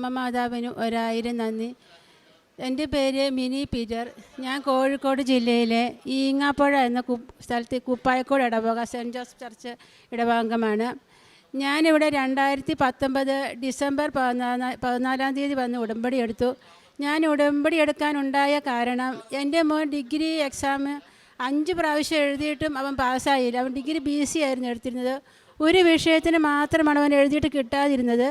അമ്മ മാതാവിനും ഒരായിരം നന്ദി. എന്റെ പേര് മിനി പീറ്റർ. ഞാൻ കോഴിക്കോട് ജില്ലയിലെ ഈങ്ങാപ്പുഴ എന്ന കു സ്ഥലത്ത് കുപ്പായക്കോട് ഇടവക സെന്റ് ജോസഫ് ചർച്ച് ഇടവകമാണ് ഞാനിവിടെ രണ്ടായിരത്തി പത്തൊമ്പത് ഡിസംബർ പതിനാല് പതിനാലാം തീയതി വന്ന് ഉടമ്പടി എടുത്തു. ഞാൻ ഉടമ്പടി എടുക്കാനുണ്ടായ കാരണം എന്റെ മോൻ ഡിഗ്രി എക്സാം അഞ്ച് പ്രാവശ്യം എഴുതിയിട്ടും അവൻ പാസ്സായില്ല. അവൻ ഡിഗ്രി ബി സി ആയിരുന്നു എടുത്തിരുന്നത്. ഒരു വിഷയത്തിന് മാത്രമാണ് അവൻ എഴുതിയിട്ട് കിട്ടാതിരുന്നത്.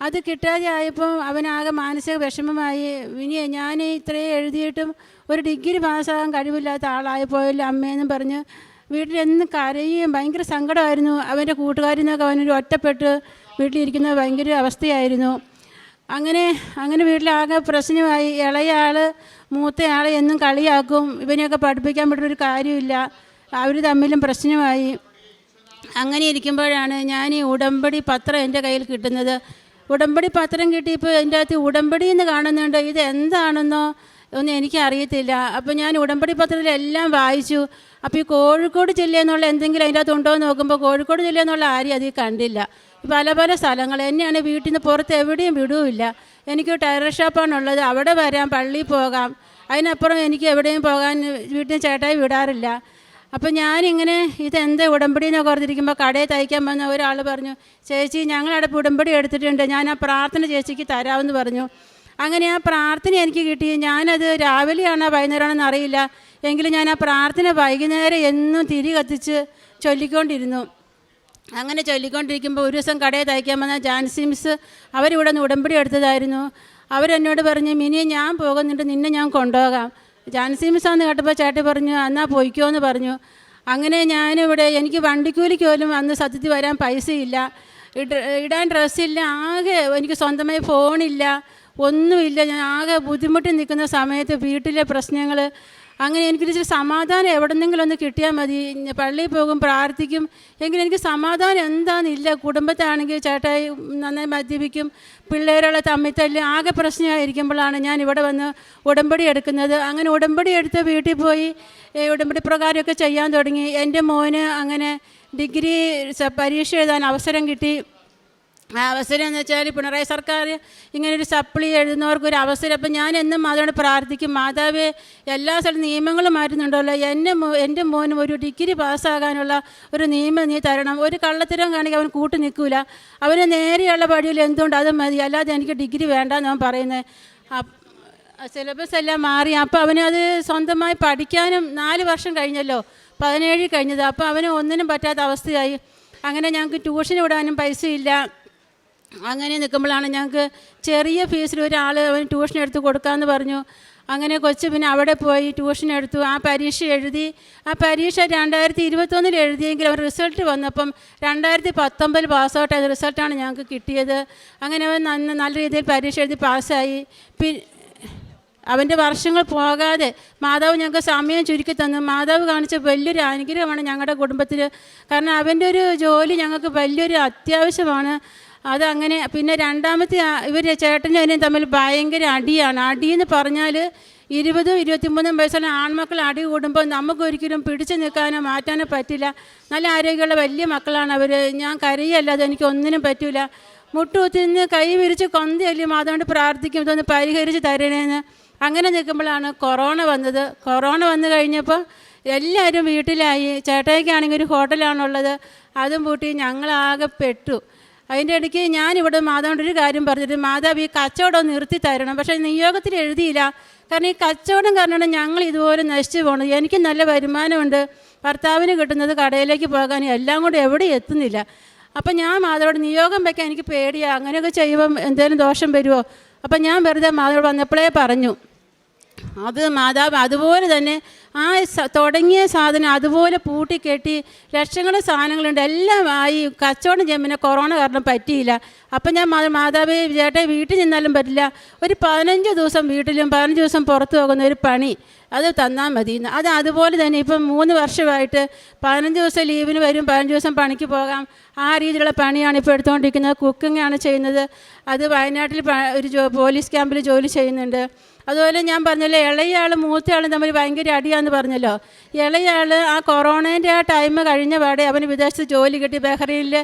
അത് കിട്ടാതെ ആയപ്പോൾ അവനാകെ മാനസിക വിഷമമായി. ഇനി ഞാൻ ഇത്രയും എഴുതിയിട്ടും ഒരു ഡിഗ്രി പാസ്സാകാൻ കഴിവില്ലാത്ത ആളായിപ്പോയല്ലോ അമ്മയെന്നും പറഞ്ഞ് വീട്ടിലെന്നും കരയുകയും ഭയങ്കര സങ്കടമായിരുന്നു. അവന്റെ കൂട്ടുകാരിൽ നിന്നൊക്കെ അവനൊരു ഒറ്റപ്പെട്ട് വീട്ടിലിരിക്കുന്ന ഭയങ്കര അവസ്ഥയായിരുന്നു. അങ്ങനെ അങ്ങനെ വീട്ടിലാകെ പ്രശ്നമായി. ഇളയ ആൾ മൂത്ത ആളെ എന്നും കളിയാക്കും. ഇവനെയൊക്കെ പഠിപ്പിക്കാൻ പറ്റുന്നൊരു കാര്യമില്ല. അവർ തമ്മിലും പ്രശ്നമായി. അങ്ങനെ ഇരിക്കുമ്പോഴാണ് ഞാൻ ഈ ഉടമ്പടി പത്രം എന്റെ കയ്യിൽ കിട്ടുന്നത്. ഉടമ്പടി പത്രം കിട്ടിയപ്പോൾ എന്റെ അകത്ത് ഉടമ്പടി എന്ന് കാണുന്നുണ്ട്? ഇത് എന്താണെന്നോ ഒന്നും എനിക്കറിയത്തില്ല. അപ്പോൾ ഞാൻ ഉടമ്പടി പത്രത്തിലെല്ലാം വായിച്ചു. അപ്പോൾ ഈ കോഴിക്കോട് ജില്ല എന്നുള്ള എന്തെങ്കിലും അതിന്റെ അകത്ത് ഉണ്ടോ എന്ന് നോക്കുമ്പോൾ കോഴിക്കോട് ജില്ല എന്നുള്ള ആരും അതിൽ കണ്ടില്ല. പല പല സ്ഥലങ്ങൾ. എന്നെയാണ് വീട്ടിൽ നിന്ന് പുറത്ത് എവിടെയും വിടുകയില്ല എനിക്ക് ടയർ ഷോപ്പാണുള്ളത് അവിടെ വരാം പള്ളിയിൽ പോകാം. അതിനപ്പുറം എനിക്ക് എവിടെയും പോകാൻ വീട്ടിൽ ചേട്ടായി വിടാറില്ല. അപ്പോൾ ഞാനിങ്ങനെ ഇതെന്താ ഉടമ്പടി എന്നൊക്കെ ഓർത്തിരിക്കുമ്പോൾ കടയിൽ തയ്ക്കാൻ വന്ന ഒരാൾ പറഞ്ഞു ചേച്ചി ഞങ്ങളവിടെ ഉടമ്പടി എടുത്തിട്ടുണ്ട്. ഞാൻ ആ പ്രാർത്ഥന ചേച്ചിക്ക് തരാമെന്ന് പറഞ്ഞു. അങ്ങനെ ആ പ്രാർത്ഥന എനിക്ക് കിട്ടി. ഞാനത് രാവിലെയാണോ വൈകുന്നേരമാണെന്ന് എന്നറിയില്ല എങ്കിലും ഞാൻ ആ പ്രാർത്ഥന വൈകുന്നേരം എന്നും തിരി കത്തിച്ച് ചൊല്ലിക്കൊണ്ടിരുന്നു. അങ്ങനെ ചൊല്ലിക്കൊണ്ടിരിക്കുമ്പോൾ ഒരു ദിവസം കടയിൽ തയ്ക്കാൻ വന്ന ജാൻസി മിസ് അവരിവിടെ നിന്ന് ഉടമ്പടി എടുത്തതായിരുന്നു. അവരെന്നോട് പറഞ്ഞു മിനിയെ ഞാൻ പോകുന്നുണ്ട്. നിന്നെ ഞാൻ കൊണ്ടുപോകാം. ജാൻസി മിസ്സാന്ന് കേട്ടപ്പോൾ ചേട്ടി പറഞ്ഞു എന്നാൽ പോയിക്കോ എന്ന് പറഞ്ഞു. അങ്ങനെ ഞാനിവിടെ എനിക്ക് വണ്ടിക്കൂലിക്ക് പോലും അന്ന് സത്യത്തിൽ വരാൻ പൈസയില്ല. ഇട ഇടാൻ ഡ്രസ്സില്ല ആകെ എനിക്ക് സ്വന്തമായി ഫോണില്ല ഒന്നുമില്ല. ഞാൻ ആകെ ബുദ്ധിമുട്ടി നിൽക്കുന്ന സമയത്ത് വീട്ടിലെ പ്രശ്നങ്ങൾ അങ്ങനെ എനിക്കൊരു സമാധാനം എവിടെന്നെങ്കിലും ഒന്ന് കിട്ടിയാൽ മതി. പള്ളിയിൽ പോകും പ്രാർത്ഥിക്കും. എങ്കിലും എനിക്ക് സമാധാനം എന്താണെന്നില്ല കുടുംബത്താണെങ്കിൽ ചേട്ടായി നന്നായി മദ്യപിക്കും. പിള്ളേരുള്ള തമ്മിത്തല്ല് ആകെ പ്രശ്നമായിരിക്കുമ്പോഴാണ് ഞാൻ ഇവിടെ വന്ന് ഉടമ്പടി എടുക്കുന്നത്. അങ്ങനെ ഉടമ്പടി എടുത്ത് വീട്ടിൽ പോയി ഉടമ്പടി പ്രകാരമൊക്കെ ചെയ്യാൻ തുടങ്ങി. എന്റെ മോന് അങ്ങനെ ഡിഗ്രി പരീക്ഷ എഴുതാൻ അവസരം കിട്ടി. അവസരം എന്ന് വെച്ചാൽ പിണറായി സർക്കാർ ഒരു സപ്ലി എഴുതുന്നവർക്ക് ഒരു അവസരം. അപ്പം ഞാൻ എന്നും മാതാവിനോട് പ്രാർത്ഥിക്കും. മാതാവേ എല്ലാ സ്ഥലത്തും നിയമങ്ങളും മാറ്റുന്നുണ്ടല്ലോ. എന്നെ എന്റെ മോനും ഒരു ഡിഗ്രി പാസ്സാകാനുള്ള ഒരു നിയമം നീ തരണം. ഒരു കള്ളത്തരം കാണിക്കുക അവൻ കൂട്ടു നിൽക്കില്ല അവന് നേരെയുള്ള വഴിയിൽ എന്തുകൊണ്ട് അത് മതി? അല്ലാതെ എനിക്ക് ഡിഗ്രി വേണ്ട ഞാൻ പറയുന്നത്. സിലബസ് എല്ലാം മാറി. അപ്പോൾ അവന് അത് സ്വന്തമായി പഠിക്കാനും നാല് വർഷം കഴിഞ്ഞല്ലോ. പതിനേഴ് കഴിഞ്ഞത്. അപ്പോൾ അവന് ഒന്നിനും പറ്റാത്ത അവസ്ഥയായി. അങ്ങനെ ഞങ്ങൾക്ക് ട്യൂഷൻ വിടാനും പൈസയില്ല. അങ്ങനെ നിൽക്കുമ്പോഴാണ് ഞങ്ങൾക്ക് ചെറിയ ഫീസിൽ ഒരാൾ ട്യൂഷൻ എടുത്ത് കൊടുക്കാമെന്ന് പറഞ്ഞു. അങ്ങനെ കൊച്ചു പിന്നെ അവിടെ പോയി ട്യൂഷൻ എടുത്തു. ആ പരീക്ഷ എഴുതി. ആ പരീക്ഷ രണ്ടായിരത്തി ഇരുപത്തൊന്നിൽ എഴുതിയെങ്കിൽ അവൻ റിസൾട്ട് വന്നപ്പം രണ്ടായിരത്തി പത്തൊമ്പതിൽ പാസ് ഔട്ട് ആയ റിസൾട്ടാണ് ഞങ്ങൾക്ക് കിട്ടിയത്. അങ്ങനെ അവൻ നന്ന നല്ല രീതിയിൽ പരീക്ഷ എഴുതി പാസ്സായി പി അവന്റെ വർഷങ്ങൾ പോകാതെ മാതാവ് ഞങ്ങൾക്ക് സമയം ചുരുക്കി തന്നു. മാതാവ് കാണിച്ച വലിയൊരു അനുഗ്രഹമാണ് ഞങ്ങളുടെ കുടുംബത്തിൽ. കാരണം അവന്റെ ഒരു ജോലി ഞങ്ങൾക്ക് വലിയൊരു അത്യാവശ്യമാണ്. അതങ്ങനെ പിന്നെ രണ്ടാമത്തെ ഇവർ ചേട്ടനും അതിനും തമ്മിൽ ഭയങ്കര അടിയാണ്. അടിയെന്ന് പറഞ്ഞാൽ ഇരുപതും ഇരുപത്തിമൂന്നും വയസ്സുള്ള ആൺമക്കൾ അടി കൂടുമ്പോൾ നമുക്കൊരിക്കലും പിടിച്ചു നിൽക്കാനോ മാറ്റാനോ പറ്റില്ല. നല്ല ആരോഗ്യമുള്ള വലിയ മക്കളാണ് അവർ ഞാൻ കരയല്ലാതെ എനിക്ക് ഒന്നിനും പറ്റില്ല മുട്ടുകുത്തിന്ന് കൈ വിരിച്ച് കൊന്തയല്ലേ അതുകൊണ്ട് പ്രാർത്ഥിക്കും ഇതൊന്ന് പരിഹരിച്ച് തരണേന്ന്. അങ്ങനെ നിൽക്കുമ്പോഴാണ് കൊറോണ വന്നത്. കൊറോണ വന്നു കഴിഞ്ഞപ്പോൾ എല്ലാവരും വീട്ടിലായി. ചേട്ടായിക്കാണെങ്കിൽ ഒരു ഹോട്ടലാണുള്ളത്. അതും പൂട്ടി ഞങ്ങളാകെ പെട്ടു. അതിന്റെ ഇടയ്ക്ക് ഞാനിവിടെ മാതാവിന്റെ ഒരു കാര്യം പറഞ്ഞിട്ട് മാതാവ് ഈ കച്ചവടം നിർത്തി തരണം. പക്ഷേ നിയോഗത്തിൽ എഴുതിയില്ല. കാരണം ഈ കച്ചവടം കാരണമാണ് ഞങ്ങൾ ഇതുപോലെ നശിച്ചു പോകണത് എനിക്ക് നല്ല വരുമാനമുണ്ട്. ഭർത്താവിന് കിട്ടുന്നത് കടയിലേക്ക് പോകാൻ എല്ലാം കൂടെ എവിടെ എത്തുന്നില്ല. അപ്പം ഞാൻ മാതാവോട് നിയോഗം വയ്ക്കാൻ എനിക്ക് പേടിയാണ് അങ്ങനെയൊക്കെ ചെയ്യുമ്പം എന്തേലും ദോഷം വരുമോ? അപ്പം ഞാൻ വെറുതെ മാതാവോട് വന്നപ്പോഴേ പറഞ്ഞു. അത് മാതാവ് അതുപോലെ തന്നെ ആ തുടങ്ങിയ സാധനം അതുപോലെ പൂട്ടിക്കെട്ടി ലക്ഷങ്ങളുടെ സാധനങ്ങളുണ്ട്. എല്ലാം ആയി കച്ചവടം ചെയ്യാൻ പിന്നെ കൊറോണ കാരണം പറ്റിയില്ല. അപ്പം ഞാൻ മാതാവ് ചേട്ടൻ വീട്ടിൽ നിന്നാലും പറ്റില്ല. ഒരു പതിനഞ്ച് ദിവസം വീട്ടിലും പതിനഞ്ച് ദിവസം പുറത്തു പോകുന്ന ഒരു പണി. അത് തന്നാൽ മതി. അത് അതുപോലെ തന്നെ ഇപ്പം മൂന്ന് വർഷമായിട്ട് പതിനഞ്ച് ദിവസം ലീവിന് വരും പതിനഞ്ച് ദിവസം പണിക്ക് പോകാം. ആ രീതിയിലുള്ള പണിയാണ് ഇപ്പോൾ എടുത്തുകൊണ്ടിരിക്കുന്നത്. കുക്കിംഗ് ആണ് ചെയ്യുന്നത്. അത് വയനാട്ടിൽ ഒരു പോലീസ് ക്യാമ്പിൽ ജോലി ചെയ്യുന്നുണ്ട്. അതുപോലെ ഞാൻ പറഞ്ഞല്ലോ ഇളയാൾ മൂത്തയാളും തമ്മിൽ ഭയങ്കര അടിയാന്ന് പറഞ്ഞല്ലോ. ഇളയാൾ ആ കൊറോണേന്റെ ആ ടൈം കഴിഞ്ഞ പാടെ അവന് വിദേശത്ത് ജോലി കിട്ടി. ബഹ്റൈനിൽ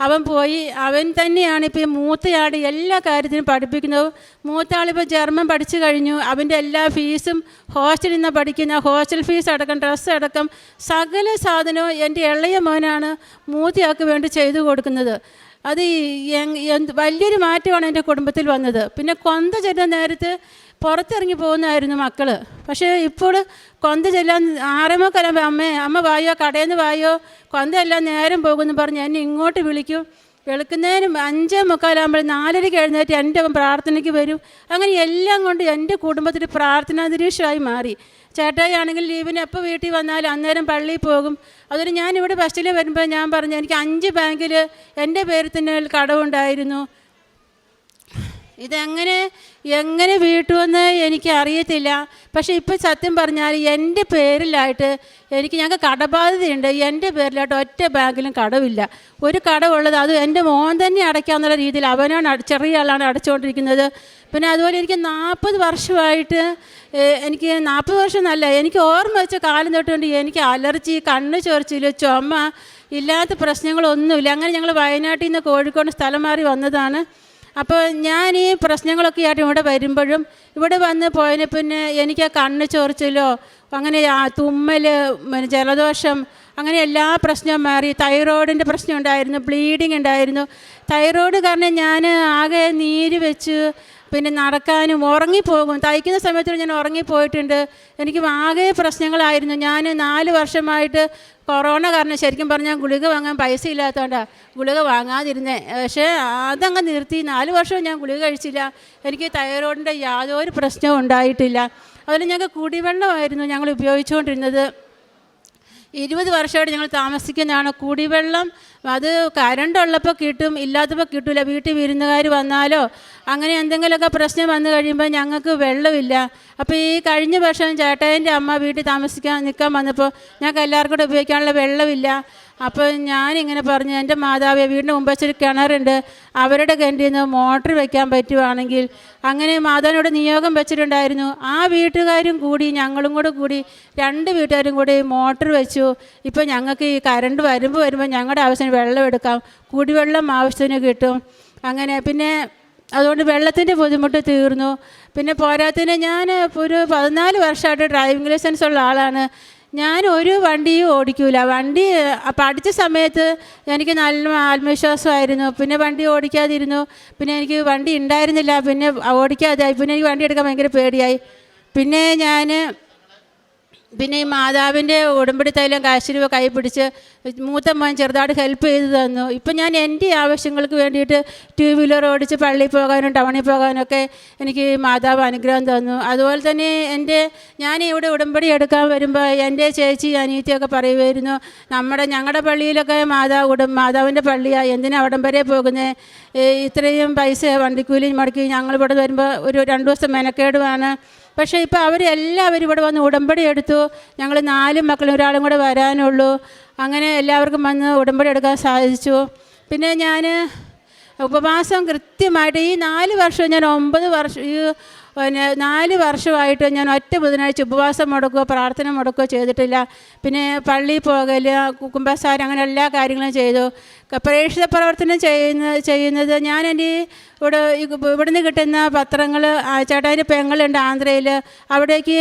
അവൻ പോയി അവൻ തന്നെയാണ് ഇപ്പോൾ ഈ മൂത്തയാൾ എല്ലാ കാര്യത്തിനും പഠിപ്പിക്കുന്നത്. മൂത്തയാളിപ്പോൾ ജർമ്മൻ പഠിച്ചു കഴിഞ്ഞു. അവന്റെ എല്ലാ ഫീസും ഹോസ്റ്റലിൽ നിന്ന് പഠിക്കുന്ന ഹോസ്റ്റൽ ഫീസ് അടക്കം ഡ്രസ്സ് അടക്കം സകല സാധനവും എന്റെ ഇളയ മോനാണ് മൂത്തയാൾക്ക് വേണ്ടി ചെയ്തു കൊടുക്കുന്നത്. അത് വലിയൊരു മാറ്റമാണ് എന്റെ കുടുംബത്തിൽ വന്നത്. പിന്നെ കൊന്ത ചെന്ന നേരത്ത് പുറത്തിറങ്ങി പോകുന്നതായിരുന്നു മക്കൾ പക്ഷേ ഇപ്പോൾ കൊന്ത ചെല്ലാൻ ആറേമൊക്കെല്ലാം അമ്മേ അമ്മ വായോ കടയിൽ നിന്ന് വായോ കൊന്തയെല്ലാം നേരം പോകുമെന്ന് പറഞ്ഞ് എന്നെ ഇങ്ങോട്ട് വിളിക്കും. വെളുക്കുന്നതിന് അഞ്ചേ മുക്കാലാകുമ്പോൾ നാലരയ്ക്ക് എഴുന്നേറ്റ് എന്റെ പ്രാർത്ഥനയ്ക്ക് വരും. അങ്ങനെ എല്ലാം കൊണ്ട് എന്റെ കുടുംബത്തിൽ പ്രാർത്ഥനാന്തരീക്ഷമായി മാറി. ചേട്ടായി ആണെങ്കിൽ ലീവിന് എപ്പോൾ വീട്ടിൽ വന്നാലും അന്നേരം പള്ളിയിൽ പോകും. അതുകൊണ്ട് ഞാൻ ഇവിടെ ബസ്സിൽ വരുമ്പോൾ ഞാൻ പറഞ്ഞു എനിക്ക് അഞ്ച് ബാങ്കിൽ എന്റെ പേരിൽ തന്നെ കടവുണ്ടായിരുന്നു. ഇതെങ്ങനെ എങ്ങനെ വീട്ടുമെന്ന് എനിക്ക് അറിയത്തില്ല പക്ഷേ ഇപ്പോൾ സത്യം പറഞ്ഞാൽ എന്റെ പേരിലായിട്ട് എനിക്ക് ഞങ്ങൾക്ക് കടബാധ്യതയുണ്ട്. എന്റെ പേരിലായിട്ട് ഒറ്റ ബാങ്കിലും കടവില്ല. ഒരു കടവുള്ളത് അത് എന്റെ മോൻ തന്നെ അടയ്ക്കാമെന്നുള്ള രീതിയിൽ അവനാണ് ചെറിയ ആളാണ് അടച്ചുകൊണ്ടിരിക്കുന്നത്. പിന്നെ അതുപോലെ എനിക്ക് നാൽപ്പത് വർഷമായിട്ട് എനിക്ക് നാൽപ്പത് വർഷം നല്ല എനിക്ക് ഓർമ്മ വെച്ച കാലം തൊട്ടുകൊണ്ട് എനിക്ക് അലർജി കണ്ണ് ചൊറിച്ചിൽ ചുമ ഇല്ലാത്ത പ്രശ്നങ്ങളൊന്നുമില്ല. അങ്ങനെ ഞങ്ങൾ വയനാട്ടിൽ നിന്ന് കോഴിക്കോട് സ്ഥലം മാറി വന്നതാണ്. അപ്പോൾ ഞാൻ ഈ പ്രശ്നങ്ങളൊക്കെ ആയിട്ട് ഇവിടെ വരുമ്പോഴും ഇവിടെ വന്ന് പോയതിന് പിന്നെ എനിക്ക് കണ്ണ് ചൊറിച്ചിലോ അങ്ങനെ തുമ്മൽ പിന്നെ ജലദോഷം അങ്ങനെ എല്ലാ പ്രശ്നവും മാറി. തൈറോയിഡിന്റെ പ്രശ്നം ഉണ്ടായിരുന്നു ബ്ലീഡിങ് ഉണ്ടായിരുന്നു. തൈറോയിഡ് കാരണം ഞാൻ ആകെ നീര് വെച്ച് പിന്നെ നടക്കാനും ഉറങ്ങിപ്പോകും. തയ്ക്കുന്ന സമയത്ത് ഞാൻ ഉറങ്ങിപ്പോയിട്ടുണ്ട്. എനിക്ക് ആകെ പ്രശ്നങ്ങളായിരുന്നു. ഞാൻ നാല് വർഷമായിട്ട് കൊറോണ കാരണം ശരിക്കും പറഞ്ഞാൽ ഗുളിക വാങ്ങാൻ പൈസ ഇല്ലാത്തതുകൊണ്ടാണ് ഗുളിക വാങ്ങാതിരുന്നേ. പക്ഷേ അതങ്ങ് നിർത്തി. നാല് വർഷവും ഞാൻ ഗുളിക കഴിച്ചില്ല. എനിക്ക് തൈറോയിഡിന്റെ യാതൊരു പ്രശ്നവും ഉണ്ടായിട്ടില്ല. അതുപോലെ ഞങ്ങൾക്ക് കുടിവെള്ളമായിരുന്നു ഞങ്ങൾ ഉപയോഗിച്ചുകൊണ്ടിരുന്നത്. ഇരുപത് വർഷമായിട്ട് ഞങ്ങൾ താമസിക്കുന്നതാണ്. കുടിവെള്ളം അത് കരണ്ട് ഉള്ളപ്പോൾ കിട്ടും ഇല്ലാത്തപ്പോൾ കിട്ടില്ല വീട്ടിൽ വിരുന്നുകാർ വന്നാലോ അങ്ങനെ എന്തെങ്കിലുമൊക്കെ പ്രശ്നം വന്നു കഴിയുമ്പോൾ ഞങ്ങൾക്ക് വെള്ളമില്ല. അപ്പോൾ ഈ കഴിഞ്ഞ വർഷം ചേട്ടായന്റെ അമ്മ വീട്ടിൽ താമസിക്കാൻ നിൽക്കാൻ വന്നപ്പോൾ ഞങ്ങൾക്ക് എല്ലാവർക്കും കൂടെ ഉപയോഗിക്കാനുള്ള വെള്ളമില്ല. അപ്പോൾ ഞാനിങ്ങനെ പറഞ്ഞു എന്റെ മാതാവേ വീടിന്റെ മുമ്പ് കിണറുണ്ട്. അവരുടെ കിണറ്റിൽ നിന്ന് മോട്ടർ വയ്ക്കാൻ പറ്റുവാണെങ്കിൽ അങ്ങനെ മാതാവിനോട് നിയോഗം വെച്ചിട്ടുണ്ടായിരുന്നു. ആ വീട്ടുകാരും കൂടി ഞങ്ങളും കൂടെ കൂടി രണ്ട് വീട്ടുകാരും കൂടി മോട്ടർ വെച്ചു. ഇപ്പോൾ ഞങ്ങൾക്ക് ഈ കറണ്ട് വരുമ്പോൾ വരുമ്പോൾ ഞങ്ങളുടെ ആവശ്യത്തിന് വെള്ളം എടുക്കാം. കുടിവെള്ളം ആവശ്യത്തിന് കിട്ടും. അങ്ങനെ പിന്നെ അതുകൊണ്ട് വെള്ളത്തിന്റെ ബുദ്ധിമുട്ട് തീർന്നു. പിന്നെ പോരാത്തതിന് ഞാൻ ഒരു പതിനാല് വർഷമായിട്ട് ഡ്രൈവിംഗ് ലൈസൻസ് ഉള്ള ആളാണ്. ഞാൻ ഒരു വണ്ടിയും ഓടിക്കൂല. വണ്ടി പഠിച്ച സമയത്ത് എനിക്ക് നല്ല ആത്മവിശ്വാസമായിരുന്നു. പിന്നെ വണ്ടി ഓടിക്കാതിരുന്നു. പിന്നെ എനിക്ക് വണ്ടി ഉണ്ടായിരുന്നില്ല. പിന്നെ ഓടിക്കാതായി. പിന്നെ എനിക്ക് വണ്ടി എടുക്കാൻ ഭയങ്കര പേടിയായി. പിന്നെ ഞാൻ പിന്നെ ഈ മാതാവിന്റെ ഉടമ്പടി തൈലം കാശ് രൂപ കൈ പിടിച്ച് മൂത്ത മോൻ ചെറുതായിട്ട് ഹെൽപ്പ് ചെയ്ത് തന്നു. ഇപ്പം ഞാൻ എന്റെ ആവശ്യങ്ങൾക്ക് വേണ്ടിയിട്ട് ടു വീലർ ഓടിച്ച് പള്ളിയിൽ പോകാനും ടൗണിൽ പോകാനൊക്കെ എനിക്ക് മാതാവ് അനുഗ്രഹം തന്നു. അതുപോലെ തന്നെ എന്റെ ഞാൻ ഇവിടെ ഉടമ്പടി എടുക്കാൻ വരുമ്പോൾ എന്റെ ചേച്ചി അനിയത്തിയൊക്കെ പറയുമായിരുന്നു നമ്മുടെ ഞങ്ങളുടെ പള്ളിയിലൊക്കെ മാതാവ് ഉടം മാതാവിന്റെ പള്ളിയാണ് എന്തിനാ വരെ പോകുന്നത് ഇത്രയും പൈസ വണ്ടിക്കൂലി മുടക്കി ഞങ്ങൾ ഇവിടെ വരുമ്പോൾ ഒരു രണ്ട് ദിവസം മെനക്കേടുമാണ് പക്ഷേ ഇപ്പോൾ അവരെല്ലാവരും ഇവിടെ വന്ന് ഉടമ്പടി എടുത്തു. ഞങ്ങൾ നാല് മക്കളും ഒരാളും കൂടെ വരാനുള്ളൂ. അങ്ങനെ എല്ലാവർക്കും വന്ന് ഉടമ്പടി എടുക്കാൻ സാധിച്ചു. പിന്നെ ഞാൻ ഉപവാസം കൃത്യമായിട്ട് ഈ നാല് വർഷം ഞാൻ ഒമ്പത് വർഷം ഈ പിന്നെ നാല് വർഷമായിട്ട് ഞാൻ ഒറ്റ ബുധനാഴ്ച ഉപവാസം മുടക്കുകയോ പ്രാർത്ഥന മുടക്കുകയോ ചെയ്തിട്ടില്ല. പിന്നെ പള്ളിയിൽ പോകൽ കുമ്പസാരം അങ്ങനെ എല്ലാ കാര്യങ്ങളും ചെയ്തു. പ്രേക്ഷിത പ്രവർത്തനം ചെയ്യുന്ന ചെയ്യുന്നത് ഞാൻ എന്റെ ഇവിടെ ഇവിടുന്ന് കിട്ടുന്ന പത്രങ്ങൾ ചേട്ടാന്റെ പെങ്ങളുണ്ട് ആന്ധ്രയിൽ അവിടേക്ക്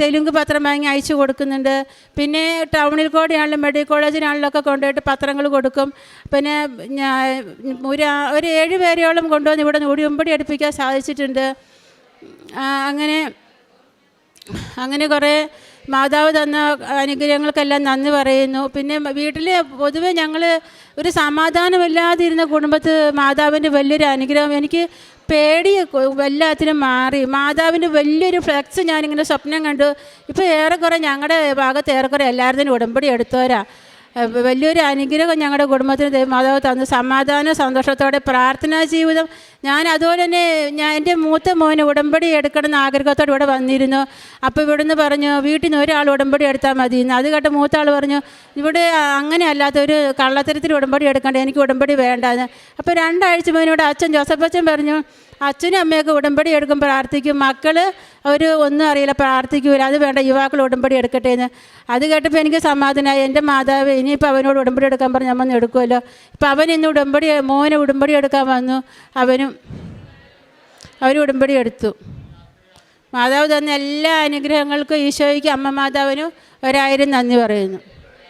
തെലുങ്ക് പത്രം വാങ്ങി അയച്ചു കൊടുക്കുന്നുണ്ട്. പിന്നെ ടൗണിൽ കൂടെയാണെങ്കിലും മെഡിക്കൽ കോളേജിനാണെങ്കിലും ഒക്കെ കൊണ്ടുപോയിട്ട് പത്രങ്ങൾ കൊടുക്കും. പിന്നെ ഒരു ഒരു ഏഴ് പേരെയോളം കൊണ്ടുവന്ന് ഇവിടെ ഉടിയുമ്പടി അടുപ്പിക്കാൻ സാധിച്ചിട്ടുണ്ട്. അങ്ങനെ അങ്ങനെ കുറേ മാതാവ് തന്ന അനുഗ്രഹങ്ങൾക്കെല്ലാം നന്ദി പറയുന്നു. പിന്നെ വീട്ടിൽ പൊതുവെ ഞങ്ങൾ ഒരു സമാധാനമില്ലാതിരുന്ന കുടുംബത്ത് മാതാവിന്റെ വലിയൊരു അനുഗ്രഹം. എനിക്ക് പേടി എല്ലാത്തിനും മാറി. മാതാവിന്റെ വലിയൊരു ഫ്ലെക്സ് ഞാനിങ്ങനെ സ്വപ്നം കണ്ടു. ഇപ്പോൾ ഏറെക്കുറെ ഞങ്ങളുടെ ഭാഗത്ത് ഏറെക്കുറെ എല്ലാവരുടെയും ഉടമ്പടി എടുത്തോരാ വലിയൊരു അനുഗ്രഹം ഞങ്ങളുടെ കുടുംബത്തിന് മാതാവ് തന്നു സമാധാനം സന്തോഷത്തോടെ പ്രാർത്ഥനാ ജീവിതം. ഞാൻ അതുപോലെ തന്നെ ഞാൻ എന്റെ മൂത്ത മോന് ഉടമ്പടി എടുക്കണം എന്ന് ആഗ്രഹത്തോടെ ഇവിടെ വന്നിരുന്നു. അപ്പോൾ ഇവിടുന്ന് പറഞ്ഞു വീട്ടിൽ നിന്ന് ഒരാൾ ഉടമ്പടി എടുത്താൽ മതി. എന്ന് അത് കേട്ട് മൂത്ത ആൾ പറഞ്ഞു ഇവിടെ അങ്ങനെ അല്ലാത്ത ഒരു കള്ളത്തരത്തിൽ ഉടമ്പടി എടുക്കണ്ട എനിക്ക് ഉടമ്പടി വേണ്ടാന്ന്. അപ്പോൾ രണ്ടാഴ്ച മുന്നോട് അച്ഛൻ ജോസഫ് അച്ഛൻ പറഞ്ഞു അച്ഛനും അമ്മയൊക്കെ ഉടമ്പടി എടുക്കും പ്രാർത്ഥിക്കും. മക്കൾ അവർ ഒന്നും അറിയില്ല പ്രാർത്ഥിക്കൂല. അത് വേണ്ട യുവാക്കൾ ഉടമ്പടി എടുക്കട്ടെ എന്ന്. അത് കേട്ടപ്പോൾ എനിക്ക് സമാധാനമായി എന്റെ മാതാവ് ഇനിയിപ്പോൾ അവനോട് ഉടമ്പടി എടുക്കാൻ പറഞ്ഞ് അമ്മ എടുക്കുമല്ലോ ഇപ്പം അവൻ ഇന്ന് ഉടമ്പടി മോനെ ഉടമ്പടി എടുക്കാൻ വന്നു. അവനും അവർ ഉടമ്പടി എടുത്തു. മാതാവ് തന്ന എല്ലാ അനുഗ്രഹങ്ങൾക്കും ഈശോയ്ക്ക് അമ്മ മാതാവിനും ഒരായിരം നന്ദി പറയുന്നു.